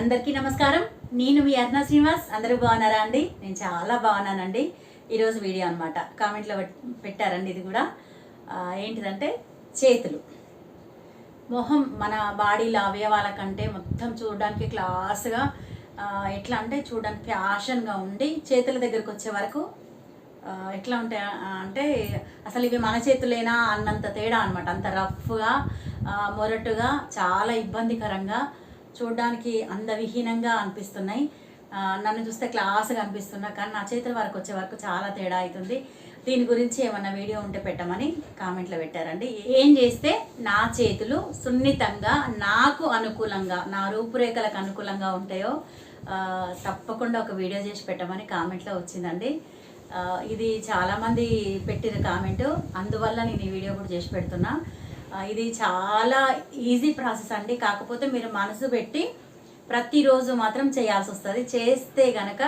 అందరికీ నమస్కారం. నేను మీ అర్ణ శ్రీనివాస్. అందరూ బాగున్నారా అండి? నేను చాలా బాగున్నానండి. ఈరోజు వీడియో అనమాట కామెంట్లో పెట్టారండి ఇది కూడా. ఏంటిదంటే చేతులు. మొహం మన బాడీలో అవయవాల కంటే మొత్తం చూడడానికి క్లాస్గా ఎట్లా అంటే చూడడానికి ఫ్యాషన్గా ఉండి చేతుల దగ్గరకు వచ్చే వరకు ఎట్లా ఉంటాయి అంటే అసలు ఇవి మన చేతులేనా అన్నంత తేడా అనమాట అంత రఫ్గా మొరటుగా చాలా ఇబ్బందికరంగా చూడడానికి అందవిహీనంగా అనిపిస్తున్నాయి. నన్ను చూస్తే క్లాస్గా అనిపిస్తున్నా కానీ నా చేతుల వరకు వచ్చే వరకు చాలా తేడా అవుతుంది. దీని గురించి ఏమన్నా వీడియో ఉంటే పెట్టమని కామెంట్లో పెట్టారండి. ఏం చేస్తే నా చేతులు సున్నితంగా నాకు అనుకూలంగా నా రూపురేఖలకు అనుకూలంగా ఉంటాయో తప్పకుండా ఒక వీడియో చేసి పెట్టమని కామెంట్లో వచ్చిందండి. ఇది చాలామంది పెట్టిన కామెంట్. అందువల్ల నేను ఈ వీడియో కూడా చేసి పెడుతున్నా. ఇది చాలా ఈజీ ప్రాసెస్ అండి. కాకపోతే మీరు మనసు పెట్టి ప్రతిరోజు మాత్రం చేయాల్సి వస్తుంది. చేస్తే గనక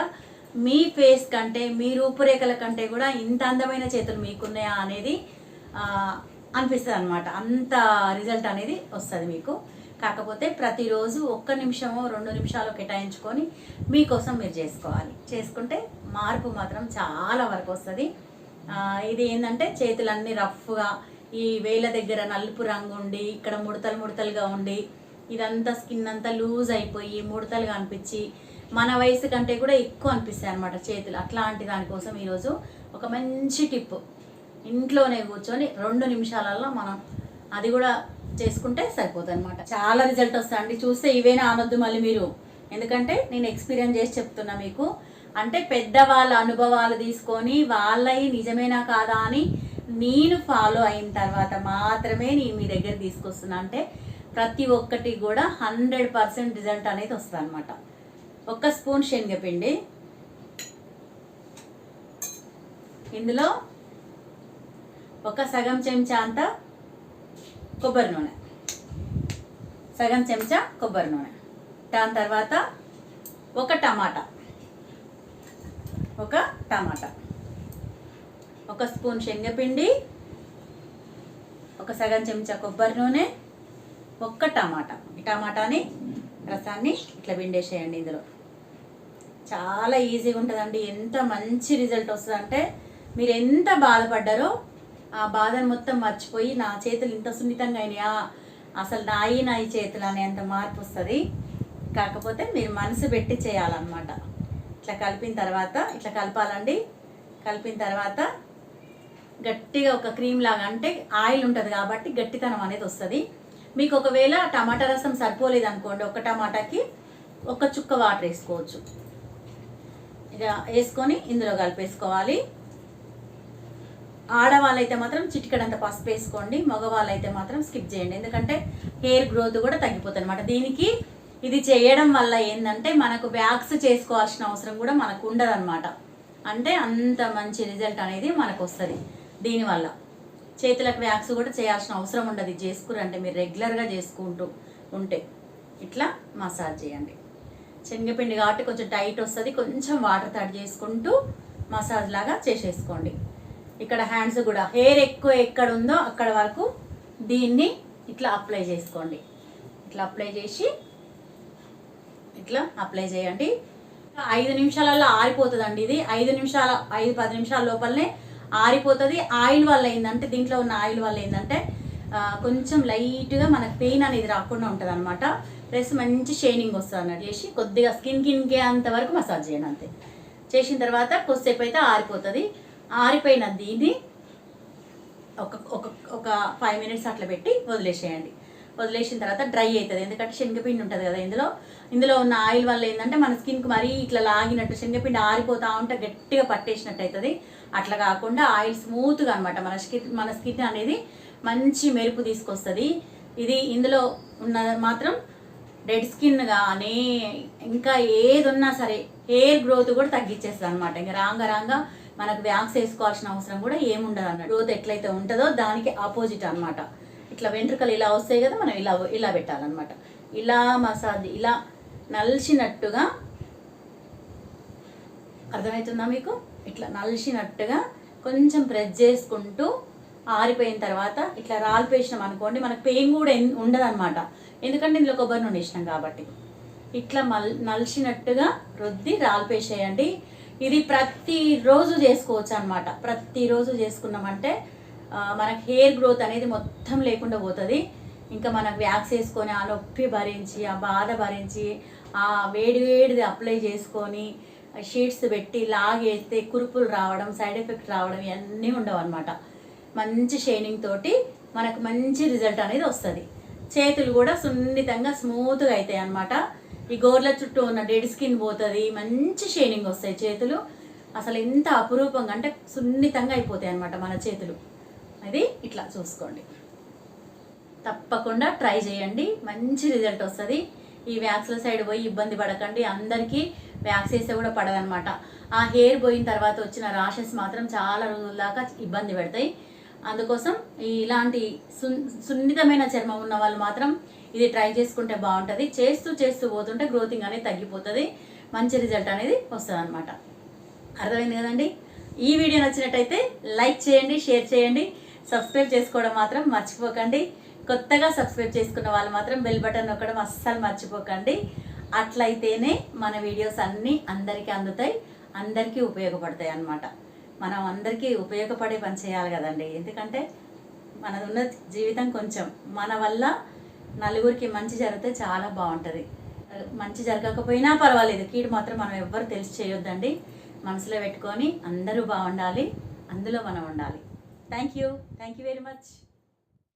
మీ ఫేస్ కంటే మీ రూపురేఖల కంటే కూడా ఇంత అందమైన చేతులు మీకున్నాయా అనేది అనిపిస్తుంది అనమాట అంత రిజల్ట్ అనేది వస్తుంది మీకు. కాకపోతే ప్రతిరోజు ఒక్క నిమిషమో రెండు నిమిషాలు కేటాయించుకొని మీకోసం మీరు చేసుకోవాలి. చేసుకుంటే మార్పు మాత్రం చాలా వరకు వస్తుంది. ఇది ఏంటంటే చేతులన్నీ రఫ్గా ఈ వేల దగ్గర నలుపు రంగు ఉండి ఇక్కడ ముడతలు ముడతలుగా ఉండి ఇదంతా స్కిన్ అంతా లూజ్ అయిపోయి ముడతలుగా అనిపించి మన వయసు కంటే కూడా ఎక్కువ అనిపిస్తాయి అనమాట చేతులు. అట్లాంటి దానికోసం ఈరోజు ఒక మంచి టిప్. ఇంట్లోనే కూర్చొని రెండు నిమిషాలలో మనం అది కూడా చేసుకుంటే సరిపోతుంది అనమాట చాలా రిజల్ట్ వస్తుంది చూస్తే ఇవేనా అనొద్దు మళ్ళీ మీరు. ఎందుకంటే నేను ఎక్స్పీరియన్స్ చేసి చెప్తున్నా మీకు. అంటే పెద్దవాళ్ళ అనుభవాలు తీసుకొని వాళ్ళవి నిజమేనా కాదా అని నేను ఫాలో అయిన తర్వాత మాత్రమే నేను మీ దగ్గర తీసుకొస్తున్నా. అంటే ప్రతి ఒక్కటి కూడా హండ్రెడ్ పర్సెంట్ రిజల్ట్ అనేది వస్తుంది అనమాట ఒక్క స్పూన్ శనగపిండి. ఇందులో ఒక సగం చెంచా అంత కొబ్బరి నూనె. సగం చెంచా కొబ్బరి నూనె. దాని తర్వాత ఒక టమాటా. ఒక టమాటా. ఒక స్పూన్ శనగపిండి ఒక సగం చెంచా కొబ్బరి నూనె ఒక్క టమాటా. ఈ టమాటాని రసాన్ని ఇట్లా పిండేసేయండి ఇందులో. చాలా ఈజీగా ఉంటుందండి. ఎంత మంచి రిజల్ట్ వస్తుందంటే మీరు ఎంత బాధపడ్డారో ఆ బాధను మొత్తం మర్చిపోయి నా చేతులు ఇంత సున్నితంగా అయినాయా? అసలు నాయి నాయి చేతులు అనేంత మార్పు వస్తుంది. కాకపోతే మీరు మనసు పెట్టి చేయాలన్నమాట. ఇట్లా కలిపిన తర్వాత ఇట్లా కలపాలండి. కలిపిన తర్వాత గట్టిగా ఒక క్రీమ్ లాగా అంటే ఆయిల్ ఉంటుంది కాబట్టి గట్టితనం అనేది వస్తుంది. మీకు ఒకవేళ టమాటా రసం సరిపోలేదు అనుకోండి ఒక టమాటాకి ఒక చుక్క వాటర్ వేసుకోవచ్చు. ఇక వేసుకొని ఇందులో కలిపేసుకోవాలి. ఆడవాళ్ళైతే మాత్రం చిటికడంత పసుపు వేసుకోండి మగవాళ్ళైతే మాత్రం స్కిప్ చేయండి. ఎందుకంటే హెయిర్ గ్రోత్ కూడా తగ్గిపోతుంది అనమాట దీనికి ఇది చేయడం వల్ల ఏంటంటే మనకు వ్యాక్స్ చేసుకోవాల్సిన అవసరం కూడా మనకు ఉండదన్నమాట. అంటే అంత మంచి రిజల్ట్ అనేది మనకు వస్తుంది. దీనివల్ల చేతులకు వ్యాక్స్ కూడా చేయాల్సిన అవసరం ఉండదు. ఇది చేసుకురంటే మీరు రెగ్యులర్గా చేసుకుంటూ ఉంటే ఇట్లా మసాజ్ చేయండి. శనగపిండి కాబట్టి కొంచెం టైట్ వస్తుంది. కొంచెం వాటర్ తడి చేసుకుంటూ మసాజ్ లాగా చేసేసుకోండి. ఇక్కడ హ్యాండ్స్ కూడా హెయిర్ ఎక్కువ ఎక్కడ ఉందో అక్కడ వరకు దీన్ని ఇట్లా అప్లై చేసుకోండి. ఇట్లా అప్లై చేసి ఇట్లా అప్లై చేయండి. ఐదు నిమిషాలలో ఆరిపోతుందండి ఇది. ఐదు నిమిషాల ఐదు పది నిమిషాల లోపలనే ఆరిపోతుంది. ఆయిల్ వల్ల ఏంటంటే దీంట్లో ఉన్న ఆయిల్ వల్ల ఏంటంటే కొంచెం లైట్గా మనకు పెయిన్ అనేది రాకుండా ఉంటుంది అనమాట ప్లస్ మంచి షైనింగ్ వస్తుంది అన్నట్టు చేసి కొద్దిగా స్కిన్ కిన్కే అంత వరకు మసాజ్ చేయండి అంతే. చేసిన తర్వాత కొద్దిసేపు అయితే ఆరిపోతుంది. ఆరిపోయిన దీన్ని ఒక ఒక ఒక ఫైవ్ మినిట్స్ అట్లా పెట్టి వదిలేసేయండి. వదిలేసిన తర్వాత డ్రై అవుతుంది ఎందుకంటే శనగపిండి ఉంటుంది కదా ఇందులో. ఇందులో ఉన్న ఆయిల్ వల్ల ఏంటంటే మన స్కిన్కి మరీ ఇట్లా లాగినట్టు శనగపిండి ఆరిపోతూ ఉంటే గట్టిగా పట్టేసినట్టు అవుతుంది అట్లా కాకుండా ఆయిల్ స్మూత్గా అనమాట మన స్కిన్ మన స్కిన్ అనేది మంచి మెరుపు తీసుకొస్తుంది. ఇది ఇందులో ఉన్న మాత్రం డెడ్ స్కిన్ కానీ ఇంకా ఏది ఉన్నా సరే హెయిర్ గ్రోత్ కూడా తగ్గించేస్తుంది అనమాట ఇంకా రాంగ రాంగ మనకు వ్యాక్స్ వేసుకోవాల్సిన అవసరం కూడా ఏముండదు అన్నమాట గ్రోత్ ఎట్లయితే ఉంటుందో దానికి ఆపోజిట్ అనమాట ఇట్లా వెంట్రుకలు ఇలా వస్తాయి కదా మనం ఇలా ఇలా పెట్టాలన్నమాట. ఇలా మసాజ్ ఇలా నలిచినట్టుగా అర్థమవుతుందా మీకు? ఇట్లా నలిచినట్టుగా కొంచెం ప్రెస్ చేసుకుంటూ ఆరిపోయిన తర్వాత ఇట్లా రాలిపేసినాం అనుకోండి మనకు పెయిన్ కూడా ఉండదు అనమాట ఎందుకంటే ఇందులో కొబ్బరి నూనె వేసినాం కాబట్టి. ఇట్లా మల్ నలిచినట్టుగా రుద్ది రాల్పేసేయండి. ఇది ప్రతిరోజు చేసుకోవచ్చు అనమాట ప్రతిరోజు చేసుకున్నామంటే మనకు మనకి హెయిర్ గ్రోత్ అనేది మొత్తం లేకుండా పోతుంది. ఇంకా మనకు వ్యాక్స్ వేసుకొని ఆ నొప్పి భరించి ఆ బాధ భరించి ఆ వేడి వేడిది అప్లై చేసుకొని షీట్స్ పెట్టి లాగేస్తే కురుపులు రావడం సైడ్ ఎఫెక్ట్ రావడం ఇవన్నీ ఉండవు అనమాట మంచి షైనింగ్ తోటి మనకు మంచి రిజల్ట్ అనేది వస్తుంది. చేతులు కూడా సున్నితంగా స్మూత్గా అవుతాయి అన్నమాట ఈ గోర్ల చుట్టూ ఉన్న డెడ్ స్కిన్ పోతుంది మంచి షైనింగ్ వస్తాయి చేతులు. అసలు ఎంత అపురూపంగా అంటే సున్నితంగా అయిపోతాయి అనమాట మన చేతులు. అది ఇట్లా చూసుకోండి. తప్పకుండా ట్రై చేయండి. మంచి రిజల్ట్ వస్తుంది. ఈ వ్యాక్స్ల సైడ్ పోయి ఇబ్బంది పడకండి. అందరికీ వ్యాక్స్ వేస్తే కూడా పడదనమాట ఆ హెయిర్ పోయిన తర్వాత వచ్చిన రాషెస్ మాత్రం చాలా రోజుల దాకా ఇబ్బంది పెడతాయి. అందుకోసం ఇలాంటి సున్నితమైన చర్మం ఉన్న వాళ్ళు మాత్రం ఇది ట్రై చేసుకుంటే బాగుంటుంది. చేస్తూ చేస్తూ పోతుంటే గ్రోతింగ్ అనేది తగ్గిపోతుంది. మంచి రిజల్ట్ అనేది వస్తుంది అనమాట అర్థమైంది కదండి? ఈ వీడియో నచ్చినట్టయితే లైక్ చేయండి షేర్ చేయండి. సబ్స్క్రైబ్ చేసుకోవడం మాత్రం మర్చిపోకండి. కొత్తగా సబ్స్క్రైబ్ చేసుకున్న వాళ్ళు మాత్రం బెల్ బటన్ నొక్కడం అస్సలు మర్చిపోకండి. అట్లయితేనే మన వీడియోస్ అన్నీ అందరికీ అందుతాయి అందరికీ ఉపయోగపడతాయి అన్నమాట. మనం అందరికీ ఉపయోగపడే పని చేయాలి కదండి. ఎందుకంటే మనది ఉన్న జీవితం కొంచెం మన వల్ల నలుగురికి మంచి జరిగితే చాలా బాగుంటుంది. మంచి జరగకపోయినా పర్వాలేదు. కీడు మాత్రం మనం ఎవ్వరు తెలిసి చేయొద్దండి. మనసులో పెట్టుకొని అందరూ బాగుండాలి. అందులో మనం ఉండాలి. Thank you thank you very much